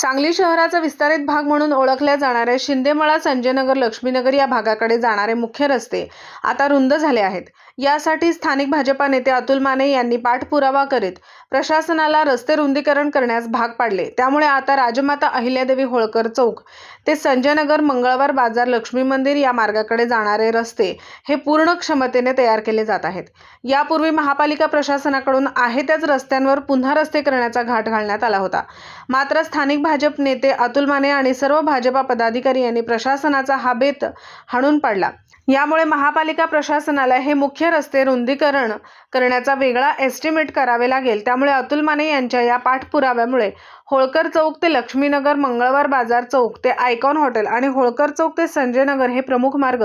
सांगली शहराचा विस्तारित भाग म्हणून ओळखल्या जाणाऱ्या शिंदेमळा संजयनगर लक्ष्मीनगर या भागाकडे जाणारे मुख्य रस्ते आता रुंद झाले आहेत. यासाठी स्थानिक भाजपा नेते अतुल माने यांनी पाठपुरावा करीत प्रशासनाला रस्ते रुंदीकरण करण्यास भाग पाडले. त्यामुळे आता राजमाता अहिल्यादेवी होळकर चौक ते संजयनगर मंगळवार बाजार लक्ष्मी मंदिर या मार्गाकडे जाणारे रस्ते हे पूर्ण क्षमतेने तयार केले जात आहेत. यापूर्वी महापालिका प्रशासनाकडून आहे त्याच रस्त्यांवर पुन्हा रस्ते करण्याचा घाट घालण्यात आला होता. मात्र स्थानिक भाजप नेते अतुल माने आणि सर्व भाजपा पदाधिकारी यांनी प्रशासनाचा हा बेत हाणून पाडला. यामुळे महापालिका प्रशासनाला हे मुख्य रस्ते रुंदीकरण करण्याचा वेगळा एस्टिमेट करावे लागेल. त्यामुळे अतुल माने यांच्या या पाठपुराव्यामुळे होळकर चौक ते लक्ष्मीनगर मंगळवार बाजार चौक ते आयकॉन हॉटेल आणि होळकर चौक ते संजयनगर हे प्रमुख मार्ग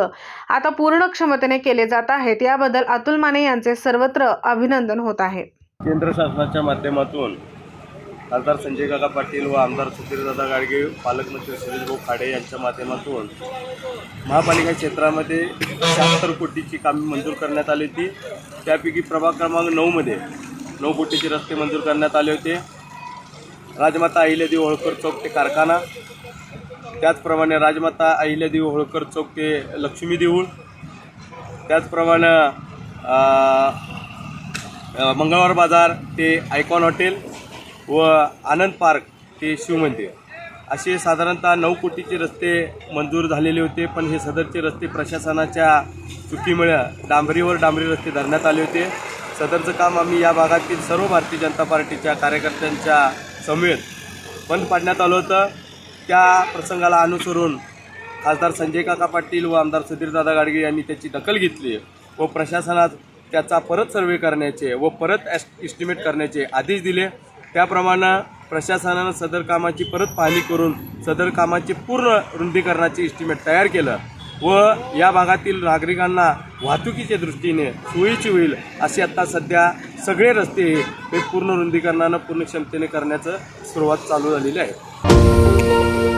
आता पूर्ण क्षमतेने केले जात आहेत. याबद्दल अतुल माने यांचे सर्वत्र अभिनंदन होत आहे. केंद्र शासनाच्या माध्यमातून खासदार संजय काका पाटील व आमदार सुधीरदादा गाडगे पालकमंत्री सुरेशभाऊ खाडे यांच्या माध्यमातून महापालिका क्षेत्रामध्ये शहात्तर कोटीची कामे मंजूर करण्यात आली होती. त्यापैकी प्रभाग क्रमांक नऊमध्ये नऊ कोटीचे रस्ते मंजूर करण्यात आले होते. राजमाता अहिल्यादेवी होळकर चौक ते कारखाना. त्याचप्रमाणे राजमाता अहिल्यादेवी होळकर चौक ते लक्ष्मी देऊळ. त्याचप्रमाणे मंगळवार बाजार ते आयकॉन हॉटेल. व आनंद पार्क ते शिवमंदिर असे साधारणतः नऊ कोटीचे रस्ते मंजूर झालेले होते पण हे सदरचे रस्ते प्रशासनाच्या चुकीमुळे डांबरीवर डांबरी रस्ते धरण्यात आले होते. सदरचं काम आम्ही या भागातील सर्व भारतीय जनता पार्टीच्या कार्यकर्त्यांच्या समेत बंद पाडण्यात आलं होतं. त्या प्रसंगाला अनुसरून खासदार संजय काका पाटील व आमदार सुधीरदादा गाडगे यांनी त्याची दखल घेतली व प्रशासनात त्याचा परत सर्वे करण्याचे व परत एस इस्टिमेट करण्याचे आदेश दिले. त्याप्रमाणे प्रशासनानं सदर कामाची परत पाहणी करून सदर कामाची पूर्ण रुंदीकरणाचे इस्टिमेट तयार केलं व या भागातील नागरिकांना वाहतुकीच्या दृष्टीने सोयीची होईल असे आता सध्या सगळे रस्ते हे पूर्ण रुंदीकरणानं पूर्ण क्षमतेने करण्याचं सुरुवात चालू झालेली आहे.